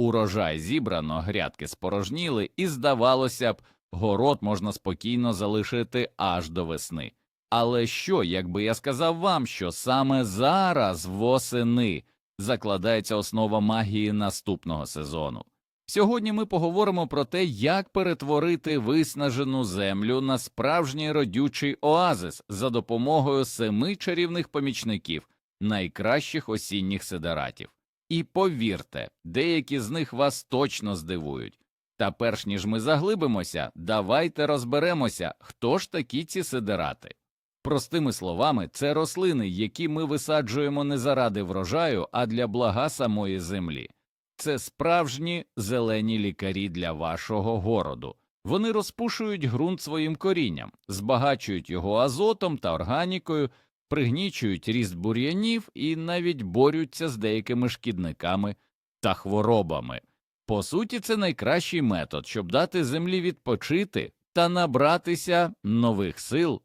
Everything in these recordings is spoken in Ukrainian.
Урожай зібрано, грядки спорожніли, і, здавалося б, город можна спокійно залишити аж до весни. Але що, якби я сказав вам, що саме зараз, восени, закладається основа магії наступного сезону? Сьогодні ми поговоримо про те, як перетворити виснажену землю на справжній родючий оазис за допомогою семи чарівних помічників, найкращих осінніх сидератів. І повірте, деякі з них вас точно здивують. Та перш ніж ми заглибимося, давайте розберемося, хто ж такі ці сидерати. Простими словами, це рослини, які ми висаджуємо не заради врожаю, а для блага самої землі. Це справжні зелені лікарі для вашого городу. Вони розпушують ґрунт своїм корінням, збагачують його азотом та органікою, пригнічують ріст бур'янів і навіть борються з деякими шкідниками та хворобами. По суті, це найкращий метод, щоб дати землі відпочити та набратися нових сил.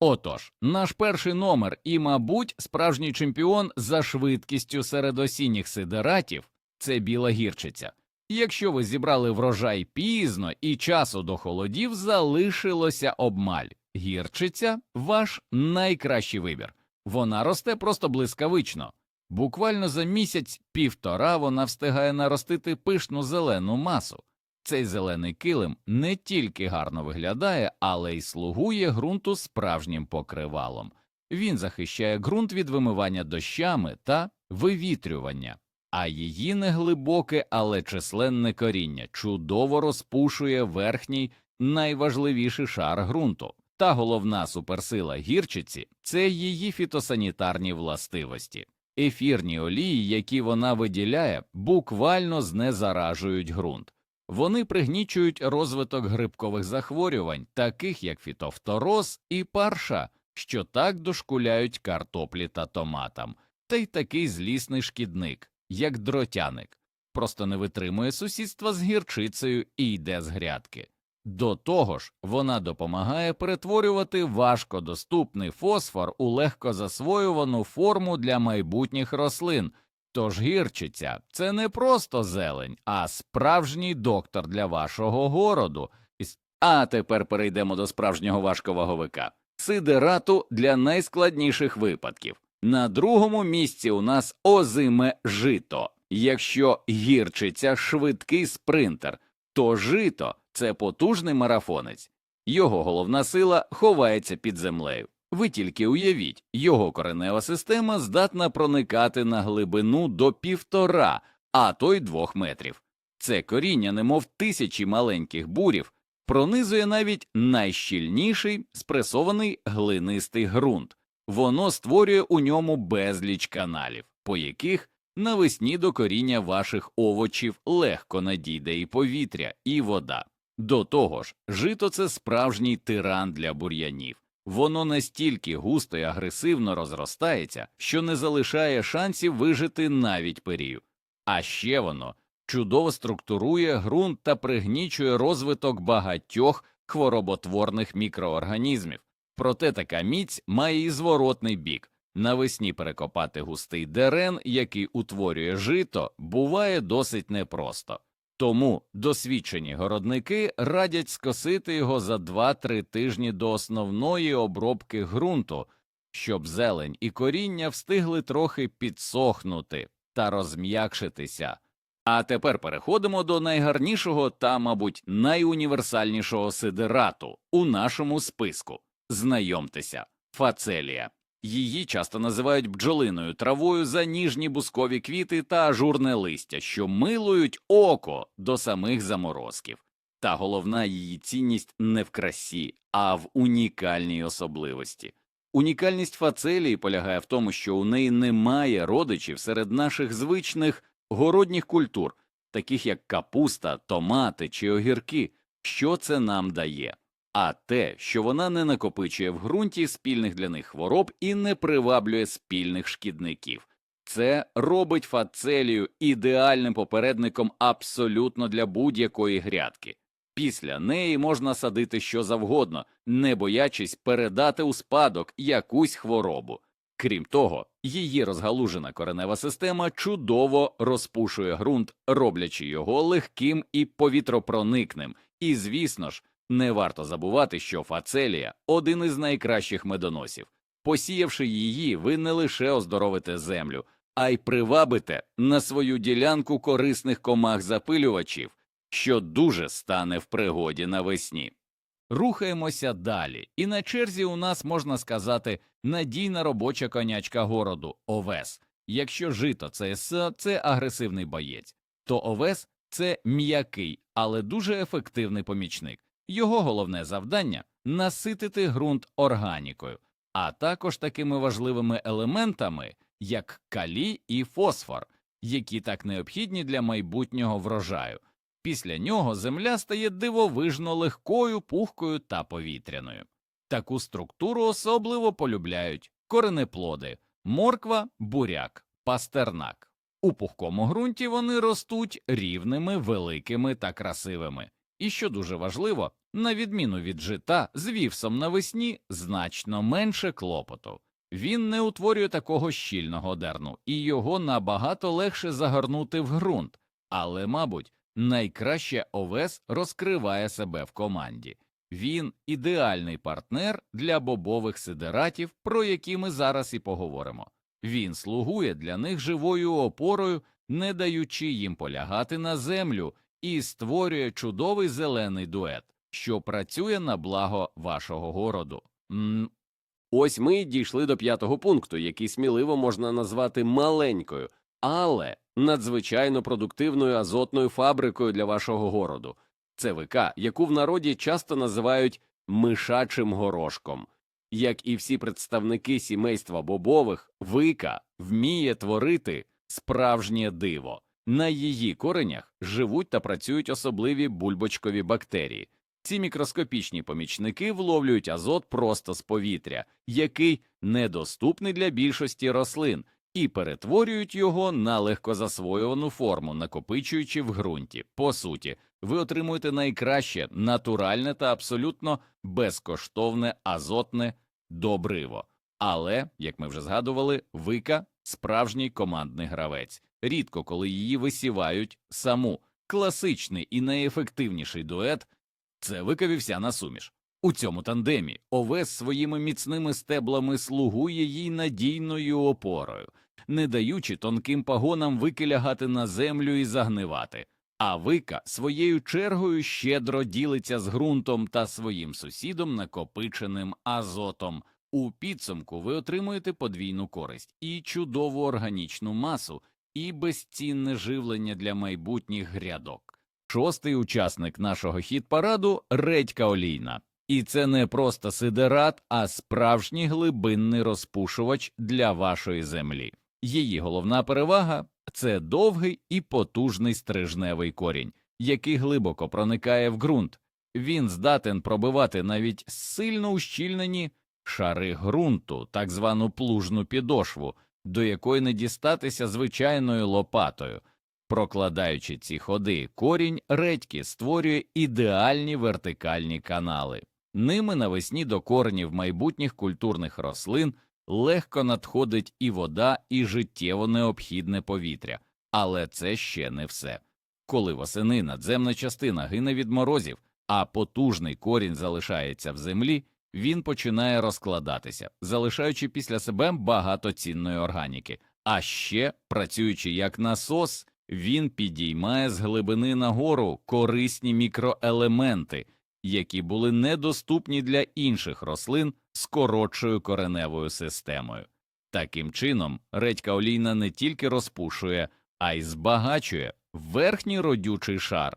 Отож, наш перший номер і, мабуть, справжній чемпіон за швидкістю серед осінніх сидератів це біла гірчиця. Якщо ви зібрали врожай пізно і часу до холодів залишилося обмаль, гірчиця ваш найкращий вибір. Вона росте просто блискавично. Буквально за місяць півтора вона встигає наростити пишну зелену масу. Цей зелений килим не тільки гарно виглядає, але й слугує ґрунту справжнім покривалом. Він захищає ґрунт від вимивання дощами та вивітрювання, а її неглибоке, але численне коріння чудово розпушує верхній найважливіший шар ґрунту. Та головна суперсила гірчиці це її фітосанітарні властивості. Ефірні олії, які вона виділяє, буквально знезаражують ґрунт. Вони пригнічують розвиток грибкових захворювань, таких як фітофтороз і парша, що так дошкуляють картоплі та томатам, та й такий злісний шкідник, як дротяник, просто не витримує сусідства з гірчицею і йде з грядки. До того ж, вона допомагає перетворювати важкодоступний фосфор у легкозасвоювану форму для майбутніх рослин. Тож гірчиця це не просто зелень, а справжній доктор для вашого городу. А тепер перейдемо до справжнього важковаговика сидерату для найскладніших випадків. На другому місці у нас озиме жито. Якщо гірчиця швидкий спринтер, то жито це потужний марафонець. Його головна сила ховається під землею. Ви тільки уявіть, його коренева система здатна проникати на глибину до півтора, а то й двох метрів. Це коріння, немов тисячі маленьких бурів, пронизує навіть найщільніший спресований глинистий ґрунт. Воно створює у ньому безліч каналів, по яких навесні до коріння ваших овочів легко надійде і повітря, і вода. До того ж, жито це справжній тиран для бур'янів. Воно настільки густо і агресивно розростається, що не залишає шансів вижити навіть перію. А ще воно чудово структурує ґрунт та пригнічує розвиток багатьох хвороботворних мікроорганізмів. Проте така міць має і зворотний бік. Навесні перекопати густий дерен, який утворює жито, буває досить непросто. Тому досвідчені городники радять скосити його за 2-3 тижні до основної обробки ґрунту, щоб зелень і коріння встигли трохи підсохнути та розм'якшитися. А тепер переходимо до найгарнішого та, мабуть, найуніверсальнішого сидерату у нашому списку. Знайомтеся, фацелія. Її часто називають бджолиною травою за ніжні бускові квіти та ажурне листя, що милують око до самих заморозків. Та головна її цінність не в красі, а в унікальній особливості. Унікальність фацелії полягає в тому, що у неї немає родичів серед наших звичних городніх культур, таких як капуста, томати чи огірки. Що це нам дає? А те, що вона не накопичує в ґрунті спільних для них хвороб і не приваблює спільних шкідників. Це робить фацелію ідеальним попередником абсолютно для будь-якої грядки. Після неї можна садити що завгодно, не боячись передати у спадок якусь хворобу. Крім того, її розгалужена коренева система чудово розпушує ґрунт, роблячи його легким і повітропроникним. І, звісно ж, не варто забувати, що фацелія один із найкращих медоносів. Посіявши її, ви не лише оздоровите землю, а й привабите на свою ділянку корисних комах запилювачів, що дуже стане в пригоді навесні. Рухаємося далі, і на черзі у нас можна сказати надійна робоча конячка городу овес. Якщо жито це це агресивний боєць, то овес це м'який, але дуже ефективний помічник. Його головне завдання наситити ґрунт органікою, а також такими важливими елементами, як калій і фосфор, які так необхідні для майбутнього врожаю. Після нього земля стає дивовижно легкою, пухкою та повітряною. Таку структуру особливо полюбляють коренеплоди, морква, буряк, пастернак. У пухкому ґрунті вони ростуть рівними, великими та красивими. І що дуже важливо, на відміну від жита, з вівсом навесні значно менше клопоту. Він не утворює такого щільного дерну, і його набагато легше загорнути в ґрунт, але, мабуть, найкраще овес розкриває себе в команді. Він ідеальний партнер для бобових сидератів, про які ми зараз і поговоримо. Він слугує для них живою опорою, не даючи їм полягати на землю, і створює чудовий зелений дует, що працює на благо вашого городу. М Ось ми дійшли до п'ятого пункту, який сміливо можна назвати маленькою, але надзвичайно продуктивною азотною фабрикою для вашого городу. ЦВК, яку в народі часто називають мишачим горошком. Як і всі представники сімейства бобових, вика вміє творити справжнє диво. На її коренях живуть та працюють особливі бульбочкові бактерії. Ці мікроскопічні помічники вловлюють азот просто з повітря, який недоступний для більшості рослин, і перетворюють його на легкозасвоювану форму, накопичуючи в ґрунті. По суті, ви отримуєте найкраще натуральне та абсолютно безкоштовне азотне добриво. Але, як ми вже згадували, вика справжній командний гравець. Рідко коли її висівають саму. Класичний і найефективніший дует це вика вівсяна суміш. У цьому тандемі овес своїми міцними стеблами слугує їй надійною опорою, не даючи тонким пагонам вики лягати на землю і загнивати. А вика своєю чергою щедро ділиться з ґрунтом та своїм сусідом накопиченим азотом. У підсумку ви отримуєте подвійну користь і чудову органічну масу, і безцінне живлення для майбутніх грядок. Шостий учасник нашого хіт-параду редька олійна. І це не просто сидерат, а справжній глибинний розпушувач для вашої землі. Її головна перевага це довгий і потужний стрижневий корінь, який глибоко проникає в ґрунт. Він здатен пробивати навіть сильно ущільнені шари ґрунту, так звану плужну підошву, до якої не дістатися звичайною лопатою. Прокладаючи ці ходи, корінь редьки створює ідеальні вертикальні канали. Ними навесні до коренів майбутніх культурних рослин легко надходить і вода, і життєво необхідне повітря, але це ще не все. Коли восени надземна частина гине від морозів, а потужний корінь залишається в землі, він починає розкладатися, залишаючи після себе багато цінної органіки. А ще, працюючи як насос, він підіймає з глибини нагору корисні мікроелементи, які були недоступні для інших рослин з коротшою кореневою системою. Таким чином, редька олійна не тільки розпушує, а й збагачує верхній родючий шар.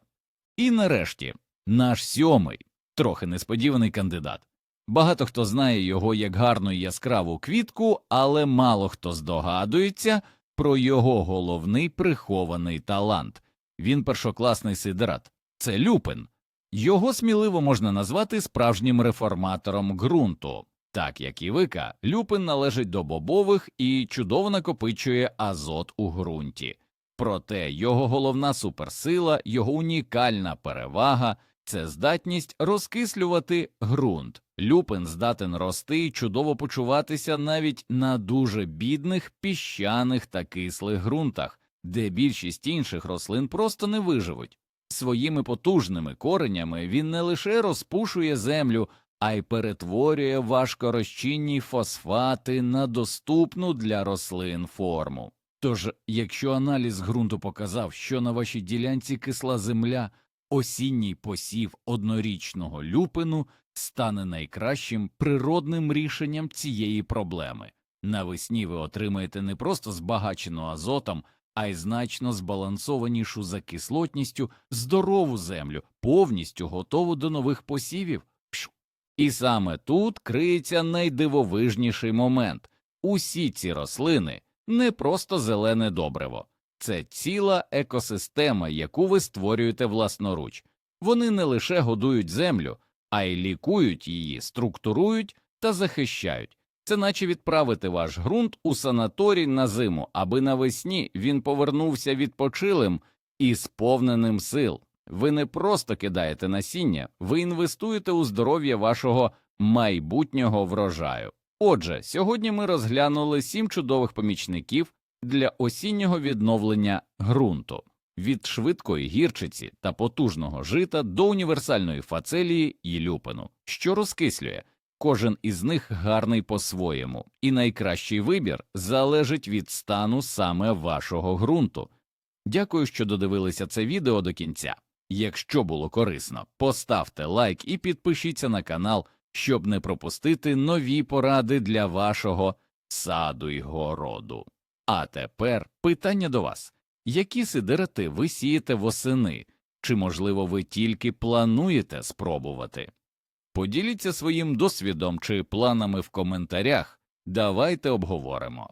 І нарешті наш сьомий, трохи несподіваний кандидат. Багато хто знає його як гарну і яскраву квітку, але мало хто здогадується про його головний прихований талант. Він першокласний сидерат, це люпин. Його сміливо можна назвати справжнім реформатором ґрунту. Так як і вика, люпин належить до бобових і чудово накопичує азот у ґрунті. Проте його головна суперсила, його унікальна перевага це здатність розкислювати ґрунт, Люпин здатен рости і чудово почуватися навіть на дуже бідних піщаних та кислих ґрунтах, де більшість інших рослин просто не виживуть. Своїми потужними коренями він не лише розпушує землю, а й перетворює важкорозчинні фосфати на доступну для рослин форму. Тож, якщо аналіз ґрунту показав, що на вашій ділянці кисла земля, осінній посів однорічного люпину стане найкращим природним рішенням цієї проблеми. Навесні ви отримаєте не просто збагачену азотом, а й значно збалансованішу за кислотністю здорову землю, повністю готову до нових посівів. І саме тут криється найдивовижніший момент усі ці рослини не просто зелене добриво, це ціла екосистема, яку ви створюєте власноруч. Вони не лише годують землю, а й лікують її, структурують та захищають. Це наче відправити ваш ґрунт у санаторій на зиму, аби навесні він повернувся відпочилим і сповненим сил. Ви не просто кидаєте насіння, ви інвестуєте у здоров'я вашого майбутнього врожаю. Отже, сьогодні ми розглянули сім чудових помічників для осіннього відновлення ґрунту від швидкої гірчиці та потужного жита до універсальної фацелії і люпину, що розкислює. Кожен із них гарний по-своєму, і найкращий вибір залежить від стану саме вашого ґрунту. Дякую, що додивилися це відео до кінця. Якщо було корисно, поставте лайк і підпишіться на канал, щоб не пропустити нові поради для вашого саду й городу. А тепер питання до вас. Які сидирати ви сієте восени, чи, можливо, ви тільки плануєте спробувати? Поділіться своїм досвідом чи планами в коментарях, давайте обговоримо.